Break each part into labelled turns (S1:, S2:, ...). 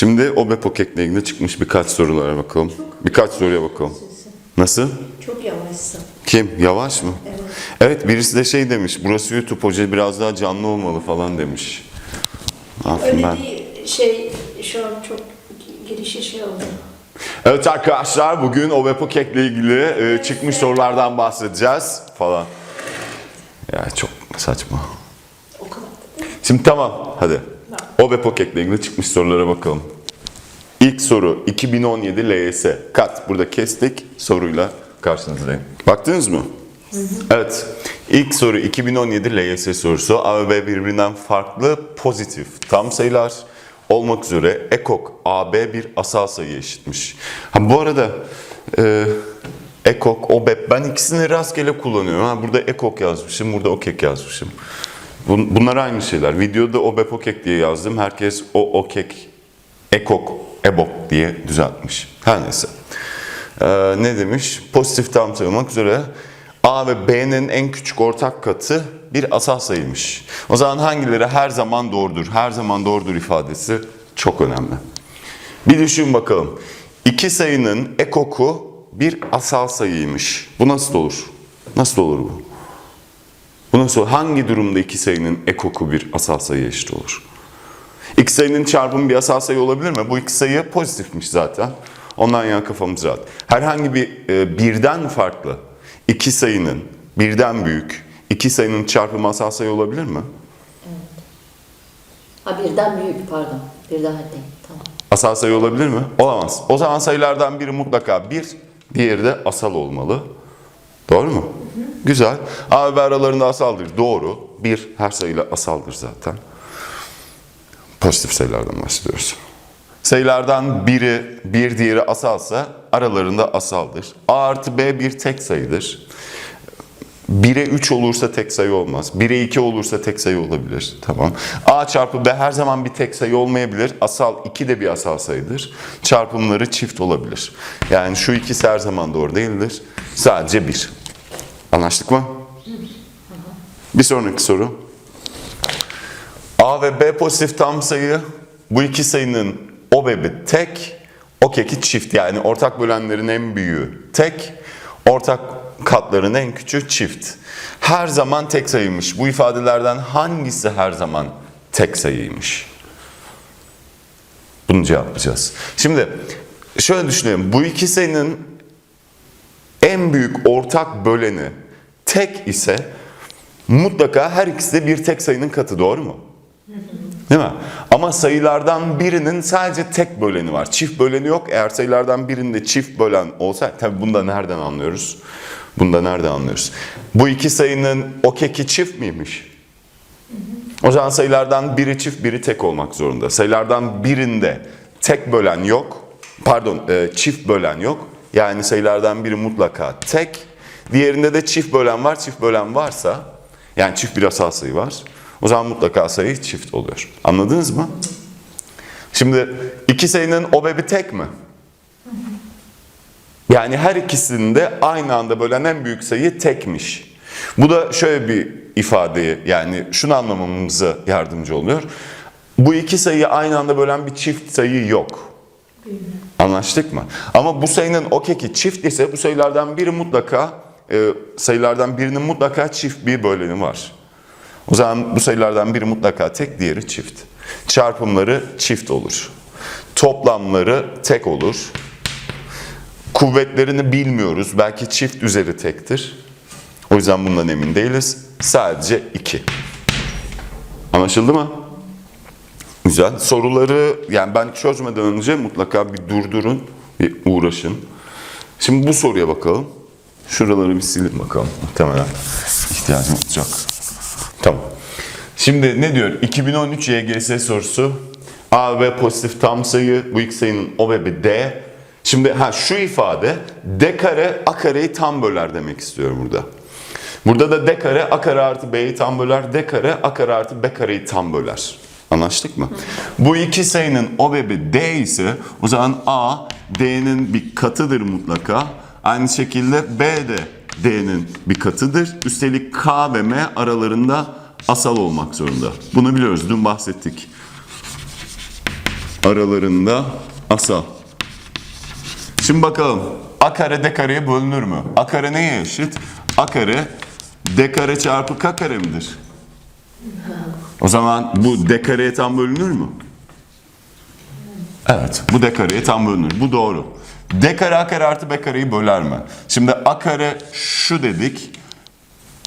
S1: Şimdi OBEPOKEK ile ilgili çıkmış birkaç sorulara bakalım. Birkaç soruya bakalım. Nasıl?
S2: Çok yavaşsın.
S1: Kim? Yavaş mı?
S2: Evet.
S1: Evet birisi de şey demiş. Burası YouTube hoca biraz daha canlı olmalı falan demiş. Yapayım
S2: Öyle
S1: ben?
S2: bir şey şu an çok girişi şey oldu.
S1: Evet arkadaşlar bugün OBEPOKEK ile ilgili e, çıkmış sorulardan bahsedeceğiz falan. Ya çok saçma.
S2: O kadar.
S1: Şimdi tamam hadi. OBEPOKEK ile ilgili çıkmış sorulara bakalım. İlk soru 2017 LYS. Kat burada kestik soruyla karşınızdayım. Baktınız mı? Evet. İlk soru 2017 LYS sorusu. A ve B birbirinden farklı pozitif tam sayılar olmak üzere ekok AB bir asal sayı eşitmiş. Ha bu arada e, ekok, OBEP ben ikisini rastgele kullanıyorum. Ha, burada ekok yazmışım, burada okek yazmışım. Bun- Bunlar aynı şeyler. Videoda OBEP okek diye yazdım. Herkes o okek, ekok, ebok diye düzeltmiş. Her neyse. Ee, ne demiş? Pozitif tam sayı olmak üzere A ve B'nin en küçük ortak katı bir asal sayıymış. O zaman hangileri her zaman doğrudur? Her zaman doğrudur ifadesi çok önemli. Bir düşün bakalım. İki sayının ekoku bir asal sayıymış. Bu nasıl olur? Nasıl olur bu? Bu nasıl? Hangi durumda iki sayının ekoku bir asal sayı eşit olur? İki sayının çarpımı bir asal sayı olabilir mi? Bu iki sayı pozitifmiş zaten. Ondan yana kafamız rahat. Herhangi bir e, birden farklı iki sayının birden büyük iki sayının çarpımı asal sayı olabilir mi?
S3: Ha birden büyük pardon. Birden değil. Tamam.
S1: Asal sayı olabilir mi? Olamaz. O zaman sayılardan biri mutlaka bir, diğeri de asal olmalı. Doğru mu? Güzel. A ve aralarında asaldır. Doğru. Bir her sayıyla asaldır zaten. Pozitif sayılardan bahsediyoruz. Sayılardan biri bir diğeri asalsa aralarında asaldır. A artı B bir tek sayıdır. 1'e 3 olursa tek sayı olmaz. 1'e 2 olursa tek sayı olabilir. Tamam. A çarpı B her zaman bir tek sayı olmayabilir. Asal 2 de bir asal sayıdır. Çarpımları çift olabilir. Yani şu ikisi her zaman doğru değildir. Sadece 1. Anlaştık mı? Bir sonraki soru. A ve B pozitif tam sayı. Bu iki sayının o bebi tek, o keki çift. Yani ortak bölenlerin en büyüğü tek, ortak katların en küçüğü çift. Her zaman tek sayıymış. Bu ifadelerden hangisi her zaman tek sayıymış? Bunu cevaplayacağız. Şimdi şöyle düşünelim. Bu iki sayının en büyük ortak böleni tek ise mutlaka her ikisi de bir tek sayının katı doğru mu? Değil mi? Ama sayılardan birinin sadece tek böleni var. Çift böleni yok. Eğer sayılardan birinde çift bölen olsa, tabii bunu da nereden anlıyoruz? Bunu da nereden anlıyoruz? Bu iki sayının o keki çift miymiş? O zaman sayılardan biri çift, biri tek olmak zorunda. Sayılardan birinde tek bölen yok. Pardon, e, çift bölen yok. Yani sayılardan biri mutlaka tek. Diğerinde de çift bölen var. Çift bölen varsa, yani çift bir asal sayı var. O zaman mutlaka sayı çift oluyor. Anladınız mı? Şimdi iki sayının obebi tek mi? Yani her ikisinde aynı anda bölen en büyük sayı tekmiş. Bu da şöyle bir ifadeyi yani şunu anlamamıza yardımcı oluyor. Bu iki sayıyı aynı anda bölen bir çift sayı yok. Anlaştık mı? Ama bu sayının o keki çift ise bu sayılardan biri mutlaka e, sayılardan birinin mutlaka çift bir böleni var. O zaman bu sayılardan biri mutlaka tek, diğeri çift. Çarpımları çift olur. Toplamları tek olur. Kuvvetlerini bilmiyoruz. Belki çift üzeri tektir. O yüzden bundan emin değiliz. Sadece 2. Anlaşıldı mı? Güzel. Soruları yani ben çözmeden önce mutlaka bir durdurun, bir uğraşın. Şimdi bu soruya bakalım. Şuraları bir silin bakalım. Muhtemelen ihtiyacım olacak. Tamam. Şimdi ne diyor? 2013 YGS sorusu. A ve pozitif tam sayı. Bu iki sayının o ve bir D. Şimdi ha şu ifade D kare A kareyi tam böler demek istiyor burada. Burada da D kare A kare artı B'yi tam böler. D kare A kare artı B kareyi tam böler. Anlaştık mı? Bu iki sayının o ve bir D ise o zaman A D'nin bir katıdır mutlaka. Aynı şekilde B de D'nin bir katıdır. Üstelik K ve M aralarında asal olmak zorunda. Bunu biliyoruz. Dün bahsettik. aralarında asal. Şimdi bakalım. A kare D kareye bölünür mü? A kare neye eşit? A kare D kare çarpı K kare midir? O zaman bu D kareye tam bölünür mü? Evet, bu D kareye tam bölünür. Bu doğru. D kare A kare artı B kareyi böler mi? Şimdi A kare şu dedik.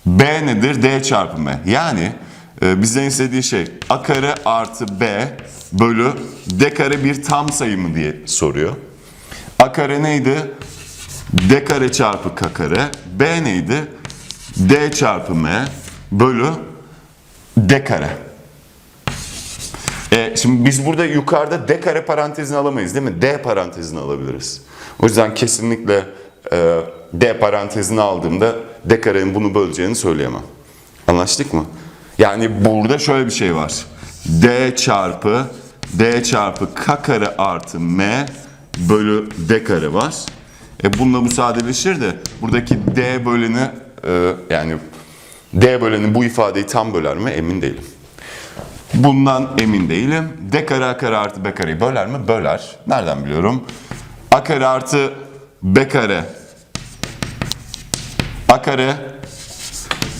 S1: B nedir? D çarpı M. Yani e, bizden istediği şey A kare artı B bölü D kare bir tam sayı mı diye soruyor. A kare neydi? D kare çarpı K kare. B neydi? D çarpı M bölü D kare. E, şimdi biz burada yukarıda D kare parantezini alamayız değil mi? D parantezini alabiliriz. O yüzden kesinlikle e, D parantezini aldığımda D karenin bunu böleceğini söyleyemem. Anlaştık mı? Yani burada şöyle bir şey var. D çarpı D çarpı K kare artı M bölü D kare var. E bununla bu de buradaki D böleni e, yani D böleni bu ifadeyi tam böler mi emin değilim. Bundan emin değilim. D kare A kare artı B kareyi böler mi? Böler. Nereden biliyorum? A kare artı B kare A kare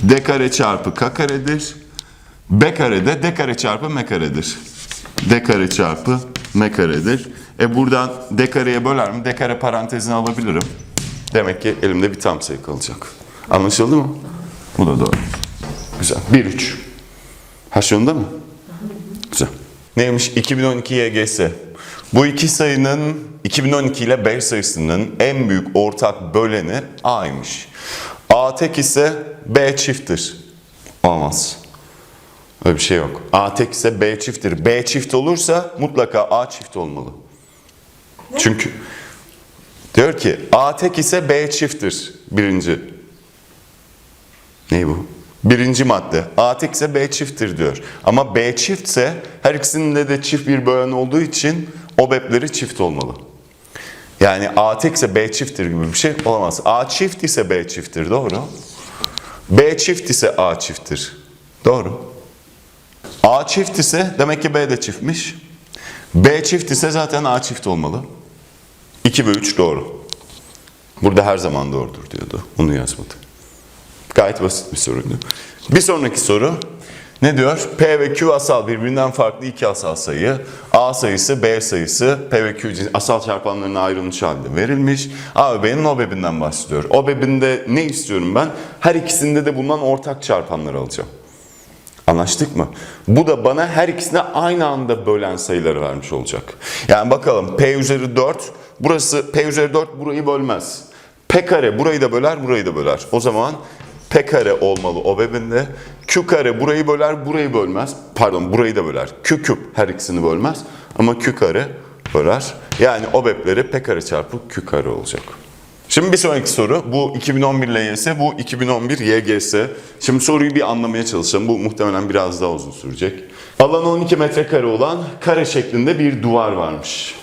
S1: D kare çarpı K karedir. B kare de D kare çarpı M karedir. D kare çarpı M karedir. E buradan D kareye böler mi? D kare parantezini alabilirim. Demek ki elimde bir tam sayı kalacak. Anlaşıldı mı? Bu da doğru. Güzel. 1-3. Haş yolunda mı? Güzel. Neymiş? 2012 YGS. Bu iki sayının 2012 ile B sayısının en büyük ortak böleni A'ymış. A tek ise B çifttir. Olmaz. Öyle bir şey yok. A tek ise B çifttir. B çift olursa mutlaka A çift olmalı. Çünkü diyor ki A tek ise B çifttir. Birinci. Ne bu? Birinci madde. A tek ise B çifttir diyor. Ama B çiftse her ikisinde de çift bir bölen olduğu için o bepleri çift olmalı. Yani A tek ise B çifttir gibi bir şey olamaz. A çift ise B çifttir. Doğru. B çift ise A çifttir. Doğru. A çift ise demek ki B de çiftmiş. B çift ise zaten A çift olmalı. 2 ve 3 doğru. Burada her zaman doğrudur diyordu. Onu yazmadı. Gayet basit bir soruydu. Bir sonraki soru ne diyor? P ve Q asal birbirinden farklı iki asal sayı. A sayısı, B sayısı, P ve Q asal çarpanlarına ayrılmış halde verilmiş. A ve B'nin OBEB'inden bahsediyor. OBEB'inde ne istiyorum ben? Her ikisinde de bulunan ortak çarpanları alacağım. Anlaştık mı? Bu da bana her ikisine aynı anda bölen sayıları vermiş olacak. Yani bakalım P üzeri 4, burası P üzeri 4 burayı bölmez. P kare burayı da böler, burayı da böler. O zaman P kare olmalı o bebinde. Q kare burayı böler, burayı bölmez. Pardon burayı da böler. Q küp her ikisini bölmez. Ama Q kare böler. Yani o bepleri P kare çarpı Q kare olacak. Şimdi bir sonraki soru. Bu 2011 LYS, bu 2011 YGS. Şimdi soruyu bir anlamaya çalışalım. Bu muhtemelen biraz daha uzun sürecek. Alanı 12 metrekare olan kare şeklinde bir duvar varmış.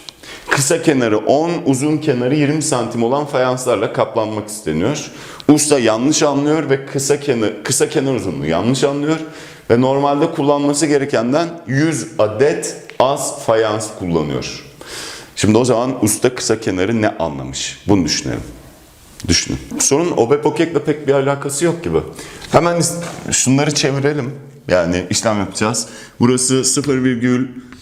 S1: Kısa kenarı 10, uzun kenarı 20 santim olan fayanslarla kaplanmak isteniyor. Usta yanlış anlıyor ve kısa kenar, kısa kenar uzunluğu yanlış anlıyor. Ve normalde kullanması gerekenden 100 adet az fayans kullanıyor. Şimdi o zaman usta kısa kenarı ne anlamış? Bunu düşünelim. Düşünün. Sorunun obepokekle pek bir alakası yok gibi. Hemen şunları çevirelim. Yani işlem yapacağız. Burası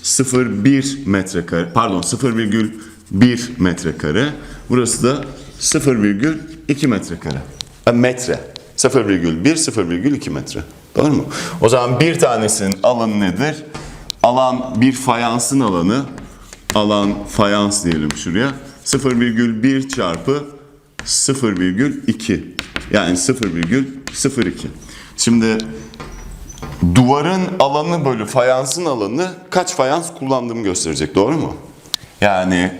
S1: 0,01 metrekare. Pardon 0,1 metrekare. Burası da 0,2 metrekare. Ha, metre. 0,1, 0,2 metre. Doğru mu? O zaman bir tanesinin alanı nedir? Alan bir fayansın alanı. Alan fayans diyelim şuraya. 0,1 çarpı 0,2 yani 0,02. Şimdi duvarın alanı bölü fayansın alanı kaç fayans kullandığımı gösterecek doğru mu? Yani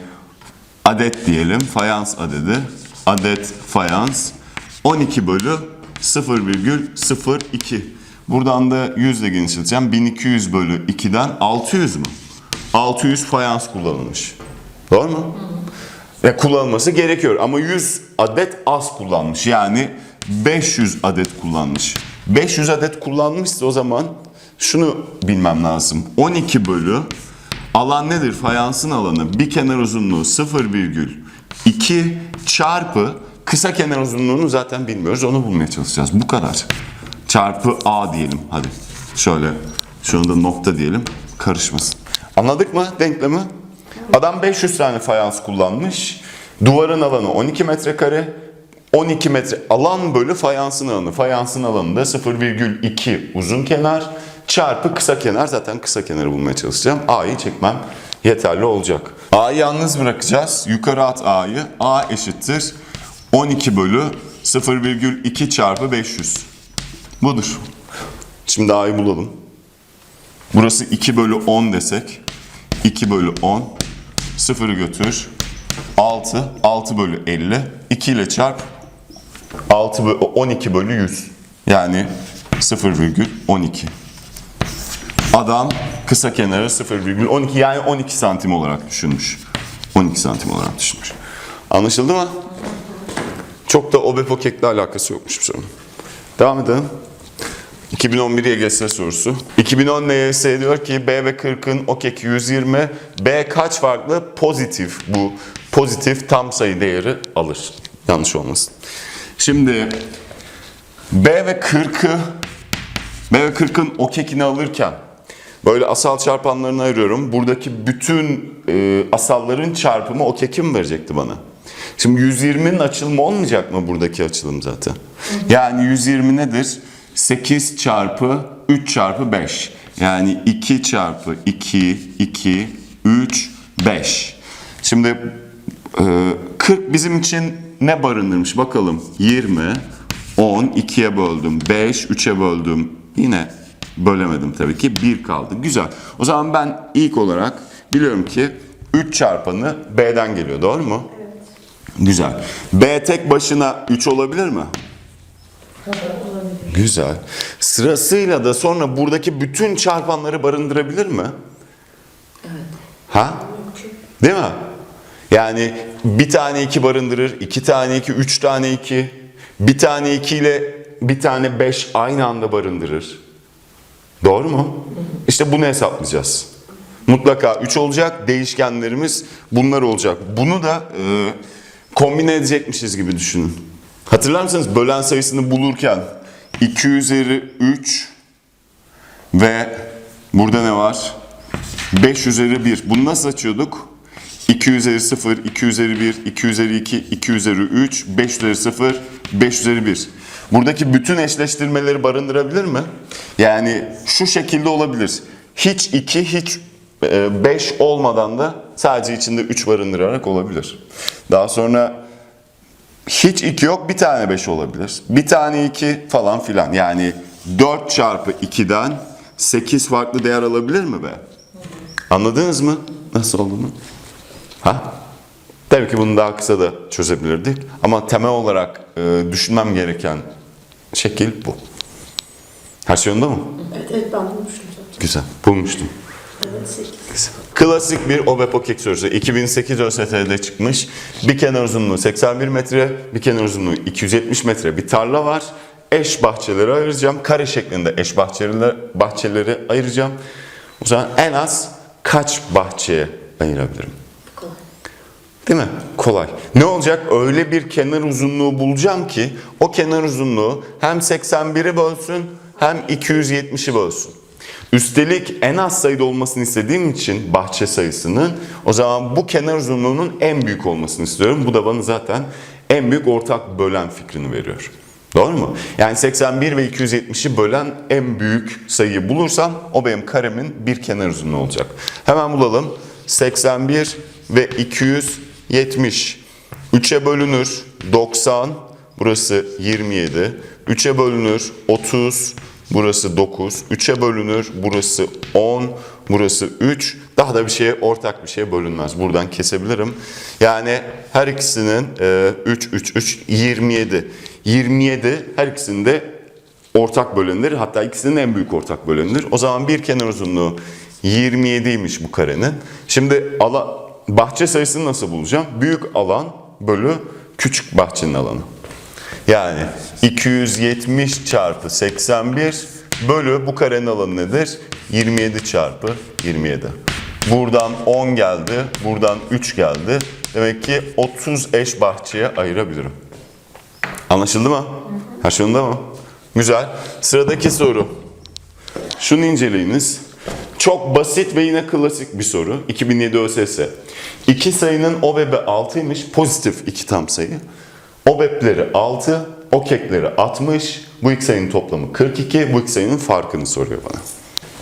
S1: adet diyelim fayans adedi adet fayans 12 bölü 0,02 buradan da 100 ile genişleteceğim 1200 bölü 2'den 600 mü? 600 fayans kullanılmış. Doğru mu? Ve kullanılması gerekiyor ama 100 adet az kullanmış. Yani 500 adet kullanmış. 500 adet kullanmışsa o zaman şunu bilmem lazım. 12 bölü Alan nedir? Fayansın alanı bir kenar uzunluğu 0,2 çarpı kısa kenar uzunluğunu zaten bilmiyoruz. Onu bulmaya çalışacağız. Bu kadar. Çarpı A diyelim. Hadi. Şöyle. Şunu da nokta diyelim. Karışmasın. Anladık mı denklemi? Adam 500 tane fayans kullanmış. Duvarın alanı 12 metrekare. 12 metre alan bölü fayansın alanı. Fayansın alanı da 0,2 uzun kenar çarpı kısa kenar. Zaten kısa kenarı bulmaya çalışacağım. A'yı çekmem yeterli olacak. A'yı yalnız bırakacağız. Yukarı at A'yı. A eşittir 12 bölü 0,2 çarpı 500. Budur. Şimdi A'yı bulalım. Burası 2 bölü 10 desek. 2 bölü 10. Sıfırı götür. 6. 6 bölü 50. 2 ile çarp. 6 bölü, 12 bölü 100. Yani 0,12. Adam kısa kenarı 0,12 yani 12 santim olarak düşünmüş. 12 santim olarak düşünmüş. Anlaşıldı mı? Çok da obepokekle alakası yokmuş bu sorunun. Devam edelim. 2011 YGS sorusu. 2010 YGS diyor ki B ve 40'ın okek 120. B kaç farklı pozitif bu pozitif tam sayı değeri alır? Yanlış olmasın. Şimdi B ve 40'ı B ve 40'ın okekini alırken böyle asal çarpanlarını ayırıyorum. Buradaki bütün e, asalların çarpımı okeki mi verecekti bana? Şimdi 120'nin açılımı olmayacak mı buradaki açılım zaten? Yani 120 nedir? 8 çarpı 3 çarpı 5. Yani 2 çarpı 2, 2, 3, 5. Şimdi e, 40 bizim için ne barındırmış bakalım. 20, 10, 2'ye böldüm, 5, 3'e böldüm. Yine bölemedim tabii ki. 1 kaldı. Güzel. O zaman ben ilk olarak biliyorum ki 3 çarpanı B'den geliyor. Doğru mu? Güzel. B tek başına 3 olabilir mi? Güzel. Sırasıyla da sonra buradaki bütün çarpanları barındırabilir mi? Ha? Değil mi? Yani bir tane 2 barındırır, iki tane 2, üç tane 2, bir tane 2 ile bir tane 5 aynı anda barındırır. Doğru mu? İşte bunu hesaplayacağız. Mutlaka 3 olacak, değişkenlerimiz bunlar olacak. Bunu da e, kombine edecekmişiz gibi düşünün. Hatırlar mısınız bölen sayısını bulurken 2 üzeri 3 ve burada ne var? 5 üzeri 1. Bunu nasıl açıyorduk? 2 üzeri 0, 2 üzeri 1, 2 üzeri 2, 2 üzeri 3, 5 üzeri 0, 5 üzeri 1. Buradaki bütün eşleştirmeleri barındırabilir mi? Yani şu şekilde olabilir. Hiç 2, hiç 5 olmadan da sadece içinde 3 barındırarak olabilir. Daha sonra hiç 2 yok bir tane 5 olabilir. Bir tane 2 falan filan. Yani 4 çarpı 2'den 8 farklı değer alabilir mi be? Anladınız mı? Nasıl olduğunu? Ha? Tabii ki bunu daha kısa da çözebilirdik. Ama temel olarak e, düşünmem gereken şekil bu. Her şey yolunda mı?
S2: Evet, evet ben bulmuştum zaten.
S1: Güzel. Bulmuştum.
S2: Evet 8.
S1: Klasik bir Obepokek sorusu. 2008 ÖST'de çıkmış. Bir kenar uzunluğu 81 metre, bir kenar uzunluğu 270 metre bir tarla var. Eş bahçeleri ayıracağım. Kare şeklinde eş bahçeleri, bahçeleri ayıracağım. O zaman en az kaç bahçeye ayırabilirim? Değil mi? Kolay. Ne olacak? Öyle bir kenar uzunluğu bulacağım ki o kenar uzunluğu hem 81'i bölsün hem 270'i bölsün. Üstelik en az sayıda olmasını istediğim için bahçe sayısının o zaman bu kenar uzunluğunun en büyük olmasını istiyorum. Bu da bana zaten en büyük ortak bölen fikrini veriyor. Doğru mu? Yani 81 ve 270'i bölen en büyük sayıyı bulursam o benim karemin bir kenar uzunluğu olacak. Hemen bulalım. 81 ve 270. 3'e bölünür 90. Burası 27. 3'e bölünür 30. Burası 9. 3'e bölünür burası 10. Burası 3. Daha da bir şeye ortak bir şeye bölünmez. Buradan kesebilirim. Yani her ikisinin e, 3 3 3 27. 27 her ikisinde ortak bölenilir. Hatta ikisinin en büyük ortak bölenilir. O zaman bir kenar uzunluğu 27'ymiş bu karenin. Şimdi ala, bahçe sayısını nasıl bulacağım? Büyük alan bölü küçük bahçenin alanı. Yani 270 çarpı 81 bölü bu karenin alanı nedir? 27 çarpı 27. Buradan 10 geldi. Buradan 3 geldi. Demek ki 30 eş bahçeye ayırabilirim. Anlaşıldı mı? Her şey mı? Güzel. Sıradaki soru. Şunu inceleyiniz. Çok basit ve yine klasik bir soru. 2007 ÖSS. İki sayının OBEB'i 6'ymış. Pozitif iki tam sayı. OBEB'leri 6, OKEK'leri 60. Bu iki sayının toplamı 42. Bu iki sayının farkını soruyor bana.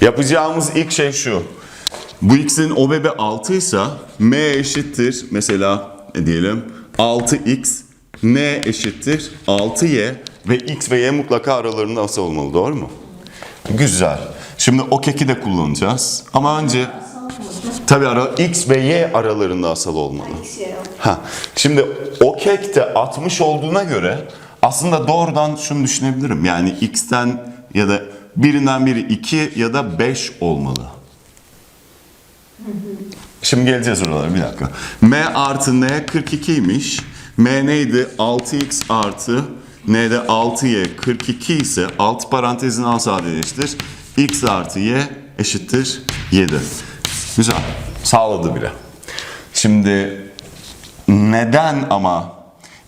S1: Yapacağımız ilk şey şu. Bu x'in OBEB'i 6 ise m eşittir mesela ne diyelim 6x n eşittir 6y ve x ve y mutlaka aralarında asal olmalı doğru mu? Güzel. Şimdi o keki de kullanacağız. Ama önce tabii ara x ve y aralarında asal olmalı. Ha. Şimdi o kek de 60 olduğuna göre aslında doğrudan şunu düşünebilirim. Yani x'ten ya da birinden biri 2 ya da 5 olmalı. Şimdi geleceğiz oralara bir dakika. M artı N 42'ymiş. M neydi? 6x artı N'de 6y 42 ise alt parantezini al sadeleştir. x artı y eşittir 7. Güzel. Sağladı bile. Şimdi neden ama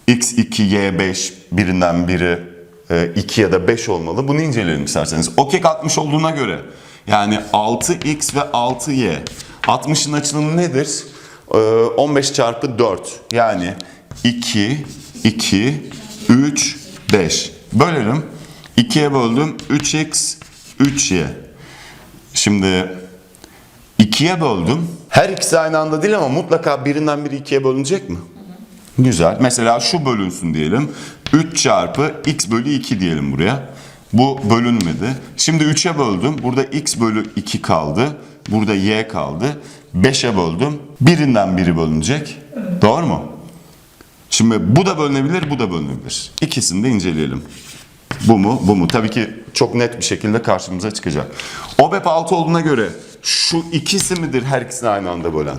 S1: x2, y5 birinden biri 2 ya da 5 olmalı? Bunu inceleyelim isterseniz. O kek 60 olduğuna göre yani 6x ve 6y 60'ın açılımı nedir? Ee, 15 çarpı 4 yani 2, 2, 3, 5. Bölelim. 2'ye böldüm. 3x, 3y. Şimdi 2'ye böldüm. Her ikisi aynı anda değil ama mutlaka birinden biri 2'ye bölünecek mi? Güzel. Mesela şu bölünsün diyelim. 3 çarpı x bölü 2 diyelim buraya. Bu bölünmedi. Şimdi 3'e böldüm. Burada x bölü 2 kaldı. Burada y kaldı. 5'e böldüm. Birinden biri bölünecek. Doğru mu? Şimdi bu da bölünebilir, bu da bölünebilir. İkisini de inceleyelim. Bu mu, bu mu? Tabii ki çok net bir şekilde karşımıza çıkacak. OBEP 6 olduğuna göre şu ikisi midir her ikisini aynı anda bölen?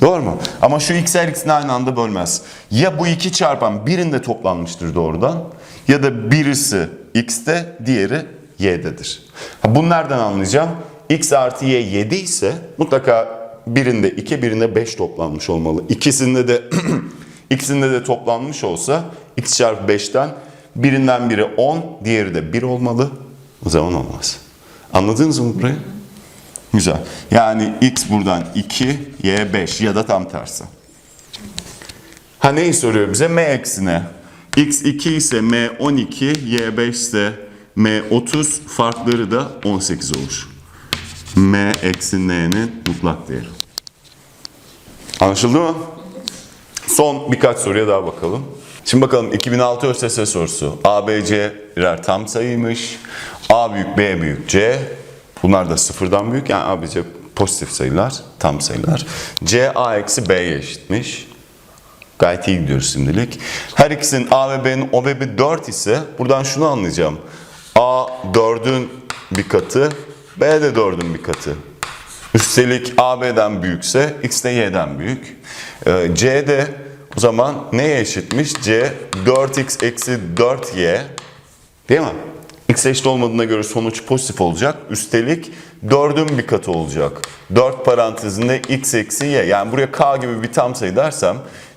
S1: Doğru mu? Ama şu x her ikisini aynı anda bölmez. Ya bu iki çarpan birinde toplanmıştır doğrudan ya da birisi x'te diğeri y'dedir. Ha, bunu nereden anlayacağım? x artı y 7 ise mutlaka birinde 2 birinde 5 toplanmış olmalı. İkisinde de ikisinde de toplanmış olsa x çarpı 5'ten birinden biri 10 diğeri de 1 olmalı. O zaman olmaz. Anladınız mı burayı? Güzel. Yani x buradan 2, y 5 ya da tam tersi. Ha neyi soruyor bize? m eksine. x 2 ise m 12, y 5 ise m 30 farkları da 18 olur. m eksi n'nin mutlak değeri. Anlaşıldı mı? Son birkaç soruya daha bakalım. Şimdi bakalım 2006 ÖSS sorusu. A, B, C birer tam sayıymış. A büyük, B büyük, C. Bunlar da sıfırdan büyük. Yani A, B, C pozitif sayılar, tam sayılar. C, A eksi B'ye eşitmiş. Gayet iyi gidiyoruz şimdilik. Her ikisinin A ve B'nin OBEB'i 4 ise buradan şunu anlayacağım. A 4'ün bir katı, B de 4'ün bir katı. Üstelik A B'den büyükse X de Y'den büyük. Ee, C de o zaman neye eşitmiş? C 4X eksi 4Y değil mi? X eşit olmadığına göre sonuç pozitif olacak. Üstelik 4'ün bir katı olacak. 4 parantezinde X eksi Y. Yani buraya K gibi bir tam sayı dersem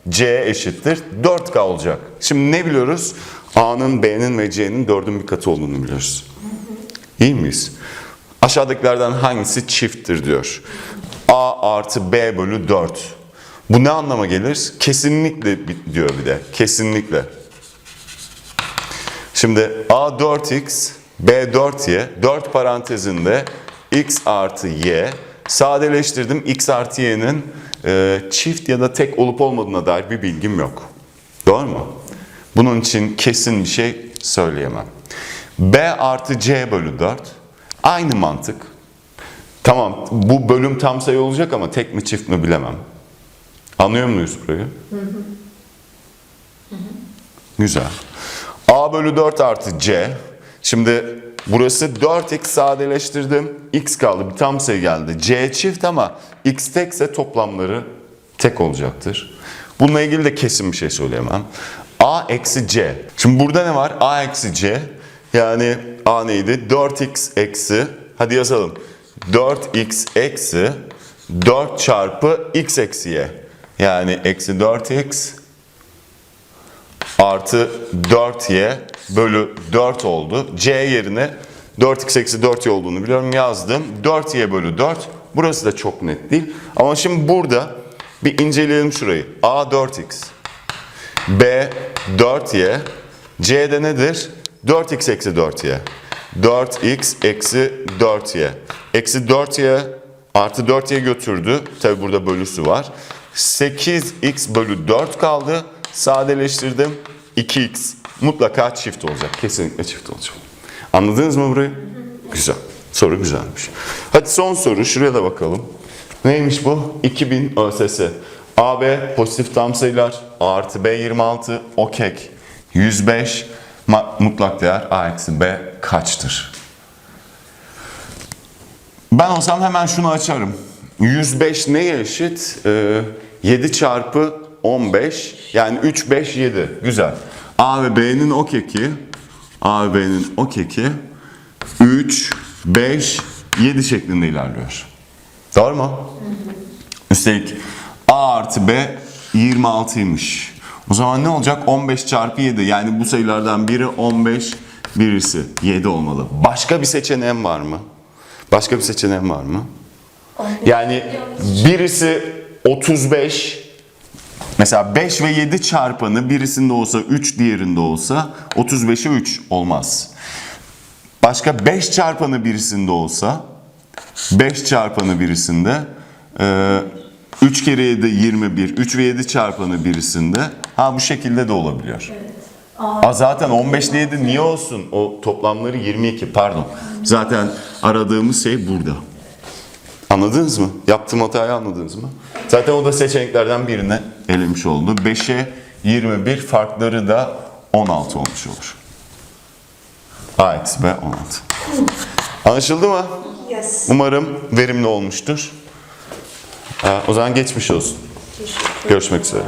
S1: C eşittir 4K olacak. Şimdi ne biliyoruz? A'nın, B'nin ve C'nin 4'ün bir katı olduğunu biliyoruz. İyi miyiz? Aşağıdakilerden hangisi çifttir diyor. A artı B bölü 4. Bu ne anlama gelir? Kesinlikle diyor bir de. Kesinlikle. Şimdi A 4x, B 4y, 4 parantezinde x artı y. Sadeleştirdim. x artı y'nin e, çift ya da tek olup olmadığına dair bir bilgim yok. Doğru mu? Bunun için kesin bir şey söyleyemem. B artı C bölü 4. Aynı mantık. Tamam bu bölüm tam sayı olacak ama tek mi çift mi bilemem. Anlıyor muyuz burayı? Güzel. A bölü 4 artı C. Şimdi burası 4x sadeleştirdim. X kaldı bir tam sayı geldi. C çift ama x tekse toplamları tek olacaktır. Bununla ilgili de kesin bir şey söyleyemem. A eksi C. Şimdi burada ne var? A eksi C. Yani A neydi? 4x eksi. Hadi yazalım. 4x eksi 4 çarpı x eksi y. Yani eksi 4x artı 4y bölü 4 oldu. C yerine 4x eksi 4y olduğunu biliyorum yazdım. 4y bölü 4. Burası da çok net değil. Ama şimdi burada bir inceleyelim şurayı. A 4x. B 4y. C'de nedir? 4x eksi 4y. 4x eksi 4y. Eksi 4y artı 4y götürdü. Tabi burada bölüsü var. 8x bölü 4 kaldı. Sadeleştirdim. 2x mutlaka çift olacak. Kesinlikle çift olacak. Anladınız mı burayı? Güzel. Soru güzelmiş. Hadi son soru. Şuraya da bakalım. Neymiş bu? 2000 ÖSS. AB pozitif tam sayılar. A artı B 26. Okek. 105. Ma- mutlak değer A eksi B kaçtır? Ben olsam hemen şunu açarım. 105 neye eşit? Ee, 7 çarpı 15. Yani 3, 5, 7. Güzel. A ve B'nin o keki. A ve B'nin o keki. 3, 5, 7 şeklinde ilerliyor. Doğru mu? Üstelik A artı B 26'ymış. O zaman ne olacak? 15 çarpı 7. Yani bu sayılardan biri 15, birisi 7 olmalı. Başka bir seçeneğim var mı? Başka bir seçeneğim var mı? Yani birisi 35, mesela 5 ve 7 çarpanı birisinde olsa 3 diğerinde olsa 35'e 3 olmaz. Başka 5 çarpanı birisinde olsa 5 çarpanı birisinde e, 3 kere 7 21 3 ve 7 çarpanı birisinde ha bu şekilde de olabiliyor. Aa, zaten 15 ile 7 niye olsun? O toplamları 22 pardon. Zaten aradığımız şey burada. Anladınız mı? Yaptığım hatayı anladınız mı? Zaten o da seçeneklerden birine elemiş oldu. 5'e 21 farkları da 16 olmuş olur. A eksi B 16. Anlaşıldı mı?
S2: Yes.
S1: Umarım verimli olmuştur. Ee, o zaman geçmiş olsun. Görüşmek üzere.